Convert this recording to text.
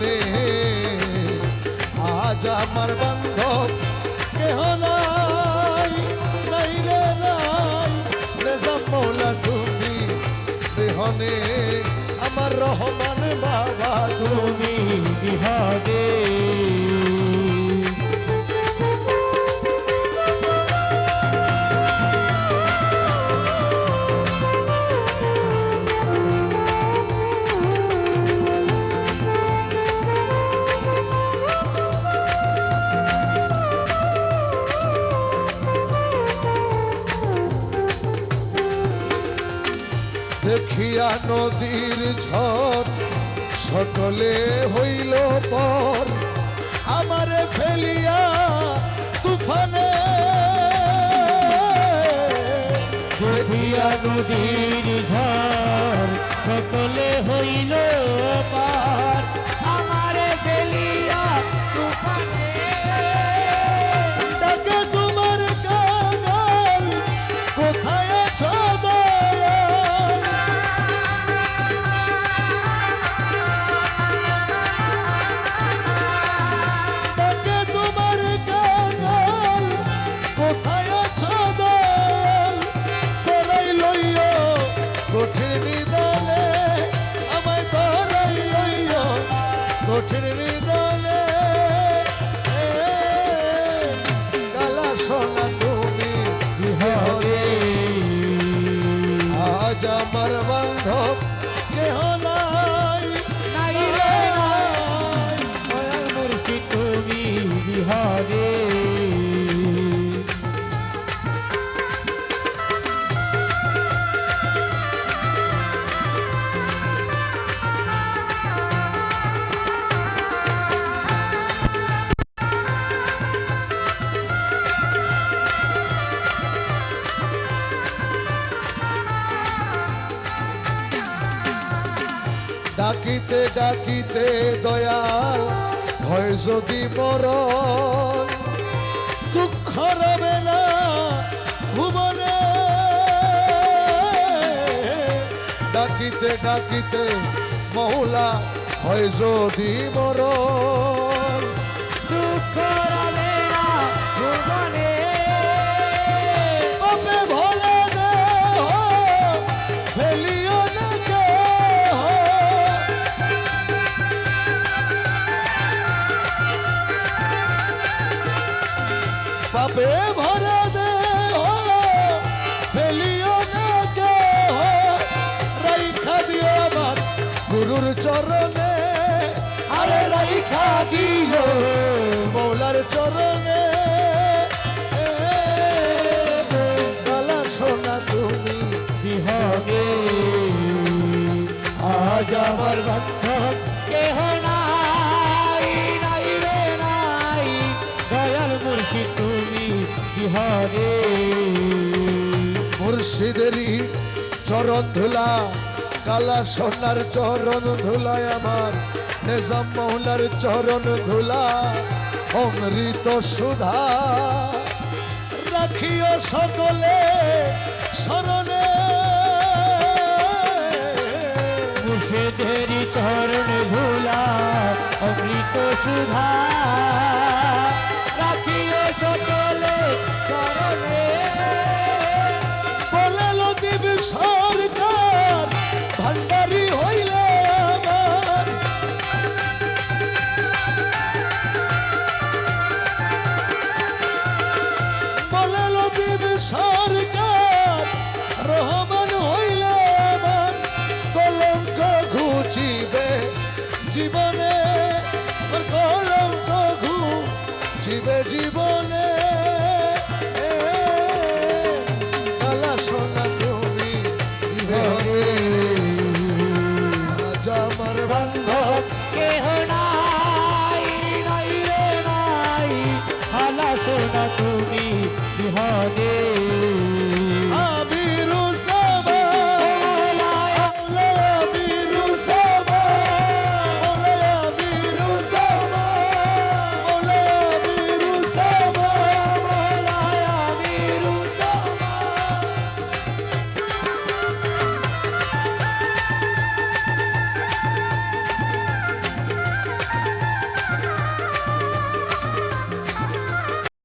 বিহনে আজ আমার বান্ধব কেহ নাই নাই রে নাই। রেজা মৌলা তুমি বিহনে আমার রহমান বাবা তুমি তুমি দেখিয়া নদীর ঝড় সকলে হইল পর। আমারে ফেলিয়া তুফানে। দেখিয়া নদীর ঝড় সকলে হইল পার। ডাকিতে ডাকিতে দয়াল হয় যদি মরণ দুঃখ রবে না ভুবনে ডাকিতে ডাকিতে মৌলা হয় যদি মরণ দুঃখ পাপে ভরে দেহ ফেলিও না কেহ। রাইখা দিও আমার গুরুর চরণে। আরে রাইখা দিও মৌলার চরণে। এ, সোনা তুমি বিহারে আজ আমার বান্ধব বিহারে। মুর্শিদেরই চরণ ধুলা, কালা সোনার চরণ ধুলায় আমার, নিজাম মৌলার চরণ ধুলা, অমৃত সুধা। রাখিও সকলে স্মরণে মুর্শিদেরই চরণ ভুলা অমৃত সুধা। জীবনে কলঙ্ক ঘুচিবে জীবনে। এ, কালা সোনা নাই নাই সোনা তুমি